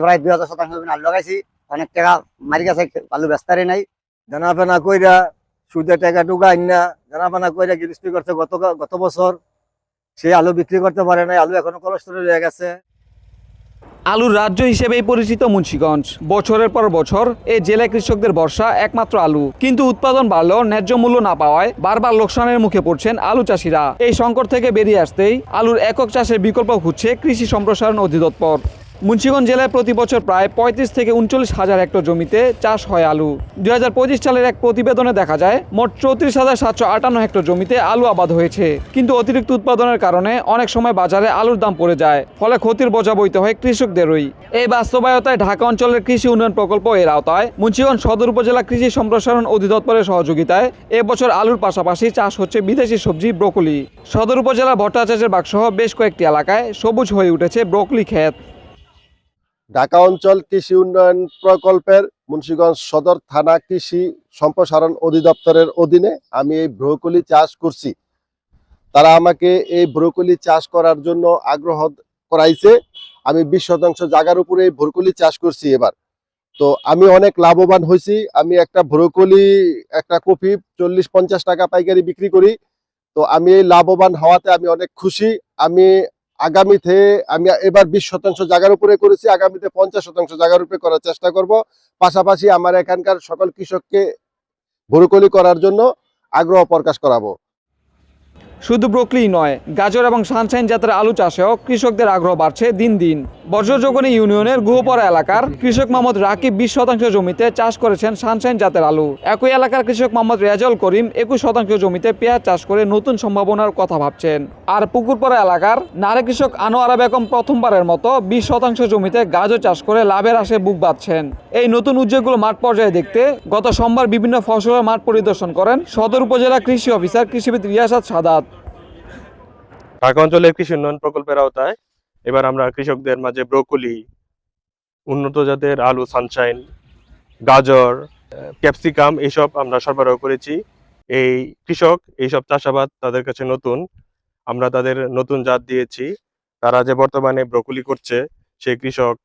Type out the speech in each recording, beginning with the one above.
প্রায় দুই হাজার শতাংশ আলু লাগাইছি। অনেক টাকা মারি গেছে, আলু ব্যস্তারে নাই। জানাফানা কইরা সুদে টাকা টুকা আইনা জানাফানা কইরা গৃহস্থী করছে গত গত বছর। সে আলু বিক্রি করতে পারে নাই, আলু এখনও কলেস্টোরে রয়ে গেছে। আলুর রাজ্য হিসেবেই পরিচিত মুন্সীগঞ্জ। বছরের পর বছর এই জেলায় কৃষকদের বর্ষা একমাত্র আলু। কিন্তু উৎপাদন বাড়লেও ন্যায্য মূল্য না পাওয়ায় বারবার লোকসানের মুখে পড়ছেন আলু চাষিরা। এই সংকট থেকে বেরিয়ে আসতেই আলুর একক চাষের বিকল্প খুঁজছে কৃষি সম্প্রসারণ অধিদপ্তর। মুন্সিগঞ্জ জেলায় প্রতি বছর প্রায় পঁয়ত্রিশ থেকে উনচল্লিশ হাজার হেক্টর জমিতে চাষ হয় আলু। দুই হাজার পঁচিশ সালের এক প্রতিবেদনে দেখা যায়, মোট চৌত্রিশ হাজার সাতশো আটান্ন হেক্টর জমিতে আলু আবাদ হয়েছে। কিন্তু অতিরিক্ত উৎপাদনের কারণে অনেক সময় বাজারে আলুর দাম পড়ে যায়, ফলে ক্ষতির বোঝা বইতে হয় কৃষকদেরই। এই বাস্তবায়তায় ঢাকা অঞ্চলের কৃষি উন্নয়ন প্রকল্প এর আওতায় মুন্সিগঞ্জ সদর উপজেলা কৃষি সম্প্রসারণ অধিদপ্তরের সহযোগিতায় এবছর আলুর পাশাপাশি চাষ হচ্ছে বিদেশি সবজি, ব্রোকলি। সদর উপজেলার ভট্টাচার্যের বাগসহ বেশ কয়েকটি এলাকায় সবুজ হয়ে উঠেছে ব্রোকলি ক্ষেত। ঢাকা অঞ্চল কৃষি উন্নয়ন প্রকল্পের মুন্সিগঞ্জ সদর থানা কৃষি সম্প্রসারণ অধিদপ্তরের অধীনে আমি এই ব্রোকলি চাষ করছি। তারা আমাকে এই ব্রোকলি চাষ করার জন্য আগ্রহ করাইছে। আমি বিশ শতাংশ জায়গার উপরে এই ব্রোকলি চাষ করছি এবার। তো আমি অনেক লাভবান হয়েছি। আমি একটা ব্রোকলি, একটা কপি চল্লিশ পঞ্চাশ টাকা পাইকারি বিক্রি করি। তো আমি এই লাভবান হওয়াতে আমি অনেক খুশি। আমি আগামীতে আমি এবার বিশ শতাংশ জায়গার উপরে করেছি, আগামীতে পঞ্চাশ শতাংশ জায়গার উপরে করার চেষ্টা করব। পাশাপাশি আমার এখানকার সকল কৃষককে ব্রোকলি করার জন্য আগ্রহ প্রকাশ করাবো। শুধু ব্রোকলি নয়, গাজর এবং সানশাইন জাতের আলু চাষেও কৃষকদের আগ্রহ বাড়ছে দিন দিন। বজ্রযোগনী ইউনিয়নের গুহপাড়া এলাকার কৃষক মোহাম্মদ রাকিব বিশ শতাংশ জমিতে চাষ করেছেন সানশাইন জাতের আলু। একই এলাকার কৃষক মোহাম্মদ রেজাউল করিম একুশ শতাংশ জমিতে পেঁয়াজ চাষ করে নতুন সম্ভাবনার কথা ভাবছেন। আর পুকুরপাড়া এলাকার নারী কৃষক আনোয়ারা বেগম প্রথমবারের মতো বিশ শতাংশ জমিতে গাজর চাষ করে লাভের আশে বুক বাঁধছেন। এই নতুন উদ্যোগগুলো মাঠ পর্যায়ে দেখতে গত সোমবার বিভিন্ন ফসলের মাঠ পরিদর্শন করেন সদর উপজেলা কৃষি অফিসার কৃষিবিদ রিয়াসাদ সাদাত। ঢাকা অঞ্চলের কৃষি উন্নয়ন প্রকল্পের আওতায় এবার আমরা কৃষকদের মাঝে ব্রোকলি, উন্নত জাতের আলু সানশাইন গাজর, ক্যাপসিকাম এইসব আমরা সরবরাহ করেছি। এই কৃষক এইসব চাষাবাদ তাদের কাছে নতুন। আমরা তাদের নতুন জাত দিয়েছি। তারা যে বর্তমানে ব্রোকলি করছে, সেই কৃষক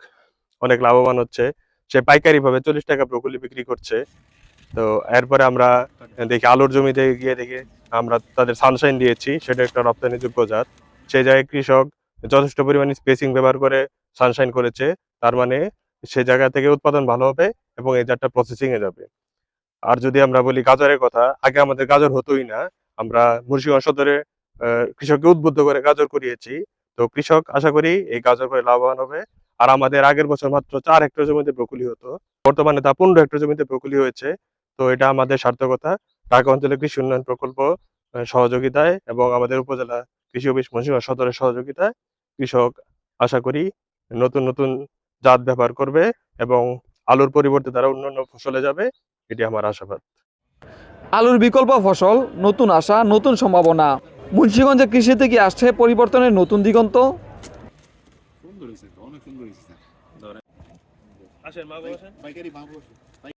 অনেক লাভবান হচ্ছে। সে পাইকারি ভাবে চল্লিশ টাকা ব্রোকলি বিক্রি করছে। তো এরপরে আমরা দেখি আলুর জমিতে গিয়ে দেখি আমরা তাদের সানশাইন দিয়েছি, সেটা একটা রপ্তানিযোগ্য জাত। সেই জায়গায় কৃষক যথেষ্ট পরিমাণে স্পেসিং ব্যবহার করে সানশাইন করেছে, তার মানে সে জায়গা থেকে উৎপাদন ভালো হবে এবং এই জাতটা প্রসেসিং এ যাবে। আর যদি আমরা বলি গাজরের কথা, আগে আমাদের গাজর হতোই না, আমরা মুর্শিগঞ্জ সদরে কৃষককে উদ্বুদ্ধ করে গাজর করিয়েছি তো কৃষক, আশা করি এই গাজর করে লাভবান হবে। আর আমাদের আগের বছর মাত্র চার হেক্টর জমিতে ব্রকুলি হতো, বর্তমানে তা পনেরো হেক্টর জমিতে ব্রকুলি হয়েছে। তো এটা আমাদের সার্থকতা। ঢাকা অঞ্চলের কৃষি উন্নয়ন প্রকল্প সহযোগিতায় এবং আমাদের উপজেলা কৃষি অফিস মুন্সিগঞ্জ সদরের সহযোগিতায় কৃষক আশা করি নতুন নতুন জাত ব্যবহার করবে এবং আলুর পরিবর্তে তারা অন্যান্য ফসলে যাবে এটি আমার আশাবাদ। আলুর বিকল্প ফসল নতুন আশা নতুন সম্ভাবনা। মুন্সিগঞ্জের কৃষিতে কি আসছে পরিবর্তনের নতুন দিগন্ত। অনেক সুন্দর